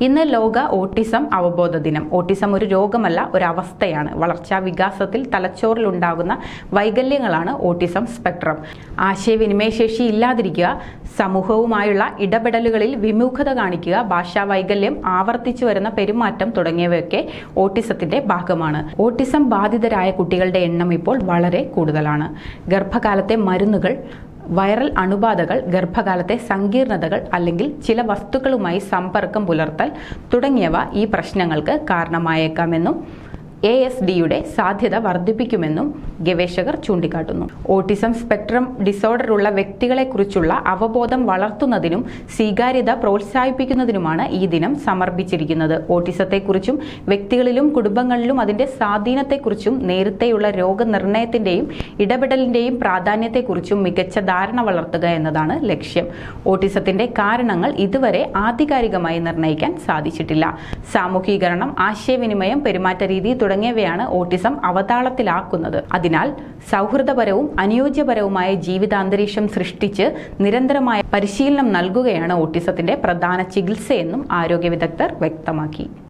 ഇന്ന് ലോക ഓട്ടിസം അവബോധ ദിനം. ഓട്ടിസം ഒരു രോഗമല്ല ഒരു അവസ്ഥയാണ്. വളർച്ചാ വികാസത്തിൽ തലച്ചോറിലുണ്ടാകുന്ന വൈകല്യങ്ങളാണ് ഓട്ടിസം സ്പെക്ട്രം. ആശയവിനിമയശേഷി ഇല്ലാതിരിക്കുക സമൂഹവുമായുള്ള ഇടപെടലുകളിൽ വിമുഖത കാണിക്കുക ഭാഷാ വൈകല്യം ആവർത്തിച്ചു വരുന്ന പെരുമാറ്റം തുടങ്ങിയവയൊക്കെ ഓട്ടിസത്തിന്റെ ഭാഗമാണ്. ഓട്ടിസം ബാധിതരായ കുട്ടികളുടെ എണ്ണം ഇപ്പോൾ വളരെ കൂടുതലാണ്. ഗർഭകാലത്തെ മരുന്നുകൾ വൈറൽ അണുബാധകൾ ഗർഭകാലത്തെ സങ്കീർണതകൾ അല്ലെങ്കിൽ ചില വസ്തുക്കളുമായി സമ്പർക്കം പുലർത്തൽ തുടങ്ങിയവ ഈ പ്രശ്നങ്ങൾക്ക് കാരണമായേക്കാമെന്നും എ എസ് ഡിയുടെ സാധ്യത വർദ്ധിപ്പിക്കുമെന്നും ഗവേഷകർ ചൂണ്ടിക്കാട്ടുന്നു. ഓട്ടിസം സ്പെക്ട്രം ഡിസോർഡർ ഉള്ള വ്യക്തികളെക്കുറിച്ചുള്ള അവബോധം വളർത്തുന്നതിനും സ്വീകാര്യത പ്രോത്സാഹിപ്പിക്കുന്നതിനുമാണ് ഈ ദിനം സമർപ്പിച്ചിരിക്കുന്നത്. ഓട്ടിസത്തെക്കുറിച്ചും വ്യക്തികളിലും കുടുംബങ്ങളിലും അതിന്റെ സ്വാധീനത്തെക്കുറിച്ചും നേരത്തെയുള്ള രോഗനിർണയത്തിന്റെയും ഇടപെടലിന്റെയും പ്രാധാന്യത്തെക്കുറിച്ചും മികച്ച ധാരണ വളർത്തുക എന്നതാണ് ലക്ഷ്യം. ഓട്ടിസത്തിന്റെ കാരണങ്ങൾ ഇതുവരെ ആധികാരികമായി നിർണയിക്കാൻ സാധിച്ചിട്ടില്ല. സാമൂഹീകരണം ആശയവിനിമയം പെരുമാറ്റ രീതി തുടങ്ങിയവയാണ് ഓട്ടിസം അവതാളത്തിലാക്കുന്നത്. അതിനാൽ സൗഹൃദപരവും അനുയോജ്യപരവുമായ ജീവിതാന്തരീക്ഷം സൃഷ്ടിച്ച് നിരന്തരമായ പരിശീലനം നൽകുകയാണ് ഓട്ടിസത്തിന്റെ പ്രധാന ചികിത്സയെന്നും ആരോഗ്യ വിദഗ്ധർ വ്യക്തമാക്കി.